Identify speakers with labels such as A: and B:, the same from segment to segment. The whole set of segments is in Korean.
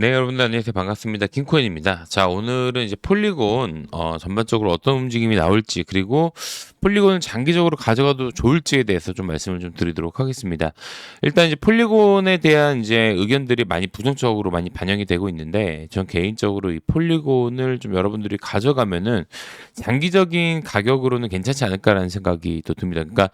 A: 네, 여러분들 안녕하세요. 반갑습니다. 킹코인입니다. 자, 오늘은 이제 폴리곤 어, 전반적으로 어떤 움직임이 나올지 그리고 폴리곤을 장기적으로 가져가도 좋을지에 대해서 좀 말씀을 좀 드리도록 하겠습니다. 일단 이제 폴리곤에 대한 이제 의견들이 많이 부정적으로 많이 반영이 되고 있는데 전 개인적으로 이 폴리곤을 좀 여러분들이 가져가면은 장기적인 가격으로는 괜찮지 않을까라는 생각이 또 듭니다. 그러니까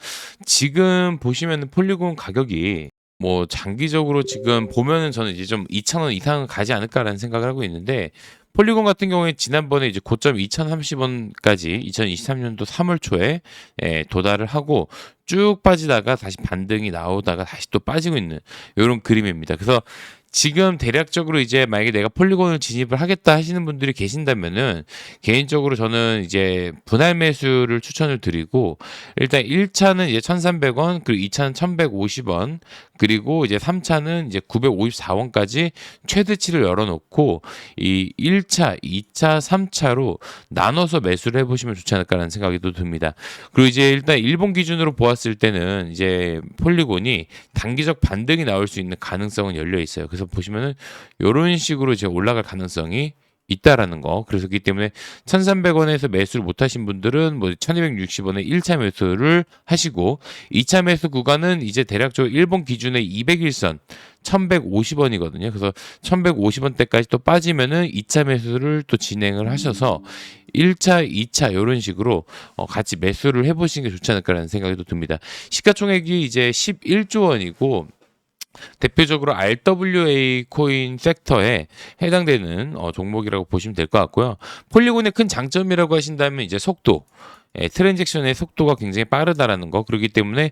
A: 지금 보시면은 폴리곤 가격이 뭐 장기적으로 지금 보면은 저는 이제 좀 2,000원 이상은 가지 않을까라는 생각을 하고 있는데 폴리곤 같은 경우에 지난번에 이제 고점 2,030원까지 2023년도 3월 초에 예, 도달을 하고 쭉 빠지다가 다시 반등이 나오다가 다시 또 빠지고 있는 이런 그림입니다. 그래서 지금 대략적으로 이제 만약에 내가 폴리곤을 진입을 하겠다 하시는 분들이 계신다면은 개인적으로 저는 이제 분할 매수를 추천을 드리고 일단 1차는 이제 1,300원 그리고 2차는 1,150원 그리고 이제 3차는 이제 954원까지 최대치를 열어놓고 이 1차, 2차, 3차로 나눠서 매수를 해보시면 좋지 않을까라는 생각이 또 듭니다. 그리고 이제 일단 일본 기준으로 보았을 때는 이제 폴리곤이 단기적 반등이 나올 수 있는 가능성은 열려 있어요. 그래서 보시면은 이런 식으로 이제 올라갈 가능성이 있다라는 거. 그래서 그렇기 때문에 1,300원에서 매수를 못 하신 분들은 뭐 1,260원에 1차 매수를 하시고 2차 매수 구간은 이제 대략적으로 일본 기준의 200일선 1,150원이거든요. 그래서 1,150원대까지 또 빠지면은 2차 매수를 또 진행을 하셔서 1차, 2차 이런 식으로 어, 같이 매수를 해 보시는 게 좋지 않을까라는 생각이 또 듭니다. 시가총액이 이제 11조 원이고 대표적으로 RWA 코인 섹터에 해당되는 어, 종목이라고 보시면 될 것 같고요. 폴리곤의 큰 장점이라고 하신다면 이제 속도, 예, 트랜잭션의 속도가 굉장히 빠르다라는 거. 그렇기 때문에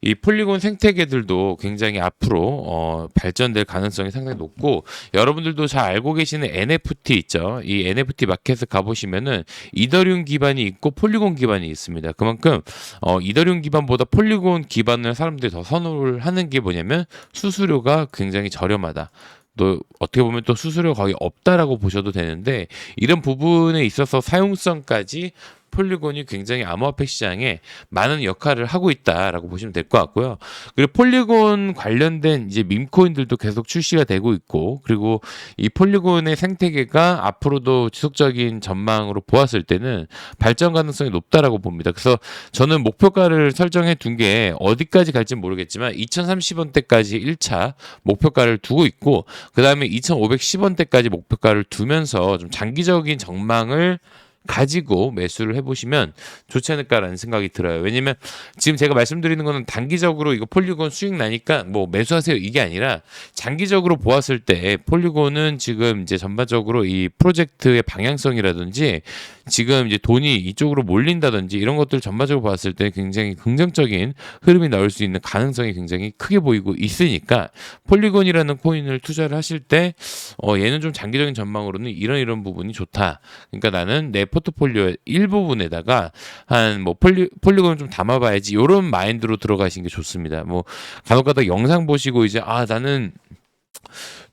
A: 이 폴리곤 생태계들도 굉장히 앞으로 어, 발전될 가능성이 상당히 높고 여러분들도 잘 알고 계시는 NFT 있죠. 이 NFT 마켓에 가보시면은 이더리움 기반이 있고 폴리곤 기반이 있습니다. 그만큼 어, 이더리움 기반보다 폴리곤 기반을 사람들이 더 선호를 하는 게 뭐냐면 수수료가 굉장히 저렴하다. 또 어떻게 보면 또 수수료 거의 없다라고 보셔도 되는데 이런 부분에 있어서 사용성까지 폴리곤이 굉장히 암호화폐 시장에 많은 역할을 하고 있다라고 보시면 될 것 같고요. 그리고 폴리곤 관련된 이제 밈코인들도 계속 출시가 되고 있고 그리고 이 폴리곤의 생태계가 앞으로도 지속적인 전망으로 보았을 때는 발전 가능성이 높다라고 봅니다. 그래서 저는 목표가를 설정해 둔 게 어디까지 갈지 모르겠지만 2,030원대까지 1차 목표가를 두고 있고 그다음에 2,510원대까지 목표가를 두면서 좀 장기적인 전망을 가지고 매수를 해보시면 좋지 않을까라는 생각이 들어요. 왜냐면 지금 제가 말씀드리는 거는 단기적으로 이거 폴리곤 수익 나니까 뭐 매수하세요 이게 아니라 장기적으로 보았을 때 폴리곤은 지금 이제 전반적으로 이 프로젝트의 방향성이라든지 지금 이제 돈이 이쪽으로 몰린다든지 이런 것들 전반적으로 봤을 때 굉장히 긍정적인 흐름이 나올 수 있는 가능성이 굉장히 크게 보이고 있으니까 폴리곤이라는 코인을 투자를 하실 때 어, 얘는 좀 장기적인 전망으로는 이런 이런 부분이 좋다. 그러니까 나는 내 포트폴리오 일부분에다가 한 뭐 폴리 폴리곤을 좀 담아봐야지 이런 마인드로 들어가시는 게 좋습니다. 뭐 간혹가다 영상 보시고 이제 아 나는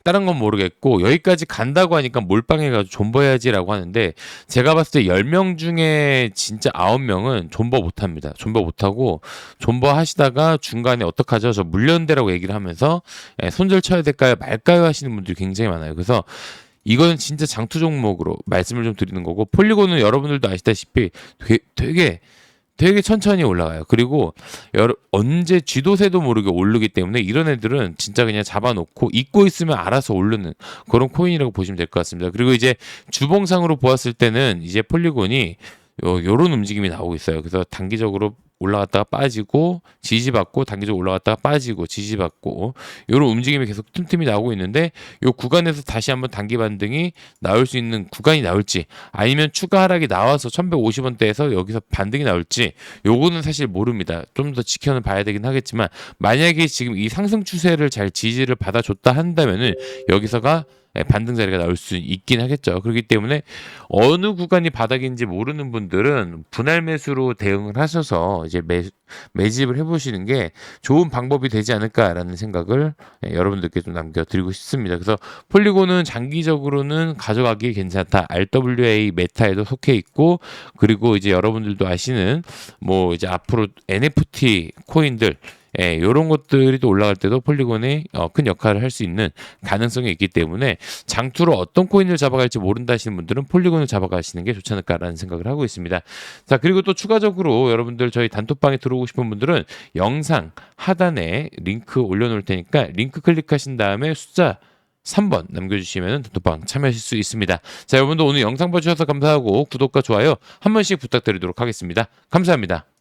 A: 다른 건 모르겠고 여기까지 간다고 하니까 몰빵해가지고 존버해야지라고 하는데 제가 봤을 때 10명 중에 진짜 9명은 존버 못합니다. 존버 못하고 존버 하시다가 중간에 어떡하죠? 저 물련대라고 얘기를 하면서 예, 손절 쳐야 될까요? 말까요? 하시는 분들이 굉장히 많아요. 그래서 이거는 진짜 장투 종목으로 말씀을 좀 드리는 거고 폴리곤은 여러분들도 아시다시피 되게, 되게 되게 천천히 올라가요. 그리고 여러, 언제 쥐도새도 모르게 오르기 때문에 이런 애들은 진짜 그냥 잡아놓고 잊고 있으면 알아서 오르는 그런 코인이라고 보시면 될 것 같습니다. 그리고 이제 주봉상으로 보았을 때는 이제 폴리곤이 요, 요런 움직임이 나오고 있어요. 그래서 단기적으로 올라갔다가 빠지고 지지받고 단기적으로 올라갔다가 빠지고 지지받고 이런 움직임이 계속 틈틈이 나오고 있는데 이 구간에서 다시 한번 단기 반등이 나올 수 있는 구간이 나올지 아니면 추가 하락이 나와서 1150원대에서 여기서 반등이 나올지 요거는 사실 모릅니다. 좀 더 지켜는 봐야 되긴 하겠지만 만약에 지금 이 상승 추세를 잘 지지를 받아줬다 한다면은 여기서가 예, 반등 자리가 나올 수 있긴 하겠죠. 그렇기 때문에 어느 구간이 바닥인지 모르는 분들은 분할 매수로 대응을 하셔서 이제 매, 매집을 해보시는 게 좋은 방법이 되지 않을까라는 생각을 예, 여러분들께 좀 남겨드리고 싶습니다. 그래서 폴리곤은 장기적으로는 가져가기 괜찮다. RWA 메타에도 속해 있고 그리고 이제 여러분들도 아시는 뭐 이제 앞으로 NFT 코인들 예, 이런 것들이 또 올라갈 때도 폴리곤이 어, 큰 역할을 할 수 있는 가능성이 있기 때문에 장투로 어떤 코인을 잡아갈지 모른다 하시는 분들은 폴리곤을 잡아가시는 게 좋지 않을까라는 생각을 하고 있습니다. 자 그리고 또 추가적으로 여러분들 저희 단톡방에 들어오고 싶은 분들은 영상 하단에 링크 올려놓을 테니까 링크 클릭하신 다음에 숫자 3번 남겨주시면 단톡방 참여하실 수 있습니다. 자 여러분도 오늘 영상 봐주셔서 감사하고 구독과 좋아요 한 번씩 부탁드리도록 하겠습니다. 감사합니다.